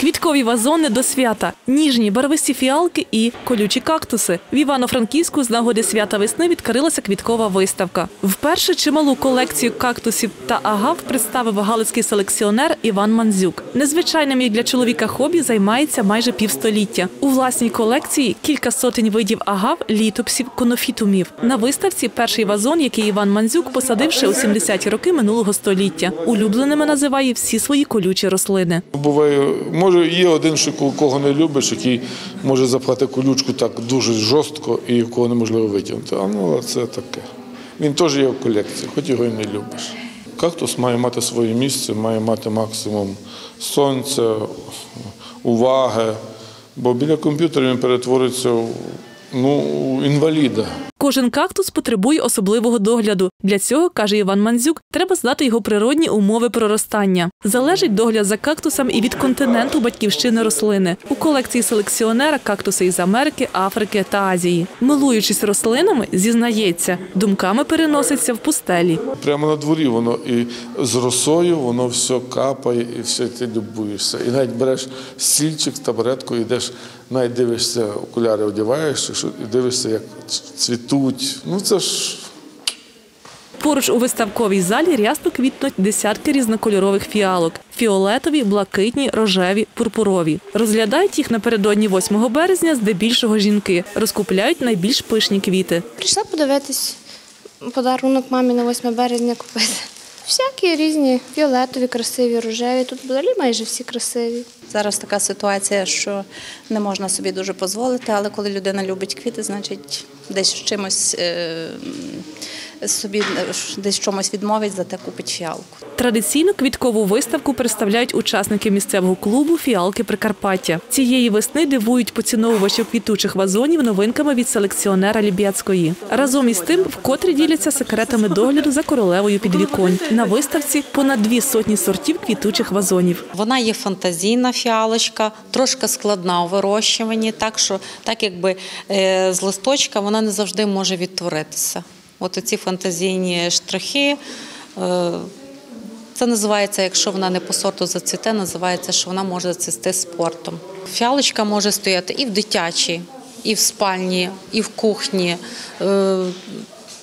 Квіткові вазони до свята, ніжні барвисті фіалки і колючі кактуси. В Івано-Франківську з нагоди свята весни відкрилася квіткова виставка. Вперше чималу колекцію кактусів та агав представив галицький селекціонер Іван Манзюк. Незвичайним для чоловіка хобі займається майже півстоліття. У власній колекції кілька сотень видів агав, літопсів, конофітумів. На виставці перший вазон, який Іван Манзюк посадив ще у 70-ті роки минулого століття. Улюбленими називає всі свої колючі рослини. Буває, може, є один, що кого не любиш, який може запхати колючку так дуже жорстко і кого неможливо витягнути. А ну, це таке. Він теж є в колекції, хоч його і не любиш. Кактус має мати своє місце, має мати максимум сонця, уваги, бо біля комп'ютера він перетвориться в ну, інваліда. Кожен кактус потребує особливого догляду. Для цього, каже Іван Манзюк, треба знати його природні умови проростання. Залежить догляд за кактусом і від континенту батьківщини рослини. У колекції селекціонера кактуси із Америки, Африки та Азії. Милуючись рослинами, зізнається, думками переноситься в пустелі. Прямо на дворі воно і з росою воно все капає, і все ти любуєшся. І навіть береш стільчик, табуретку, йдеш, навіть дивишся, окуляри одягаєш, і дивишся, як цвітуть. Ну це ж Поруч у виставковій залі рясно квітнуть десятки різнокольорових фіалок: фіолетові, блакитні, рожеві, пурпурові. Розглядають їх напередодні 8 березня здебільшого жінки. Розкупляють найбільш пишні квіти. Прийшла подивитись подарунок мамі на 8 березня купити. Всякі різні фіолетові, красиві, рожеві. Тут взагалі майже всі красиві. Зараз така ситуація, що не можна собі дуже дозволити, але коли людина любить квіти, значить десь чимось е, собі е, десь чомусь відмовить, зате купить фіалку. Традиційно квіткову виставку представляють учасники місцевого клубу Фіалки Прикарпаття. Цієї весни дивують поціновувачів квітучих вазонів новинками від селекціонера Ліб'яцької. Разом із тим, вкотре діляться секретами догляду за королевою підвіконь. На виставці понад дві сотні сортів квітучих вазонів. Вона є фантазійна фіалочка, трошки складна у вирощуванні, так що так якби е, з листочка вона не завжди може відтворитися. От оці фантазійні штрихи. е, Це називається, якщо вона не по сорту зацвіте, називається, що вона може зацвісти спортом. Фіалочка може стояти і в дитячій, і в спальні, і в кухні. Е,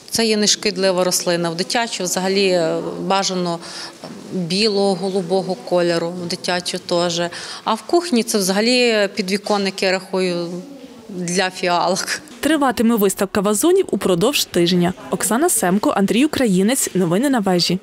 Це є нешкідлива рослина. В дитячу взагалі е, бажано білого, голубого кольору, в дитячу теж. А в кухні це взагалі підвіконник, я рахую, для фіалок. Триватиме виставка вазонів упродовж тижня. Оксана Семко, Андрій Українець. Новини на вежі.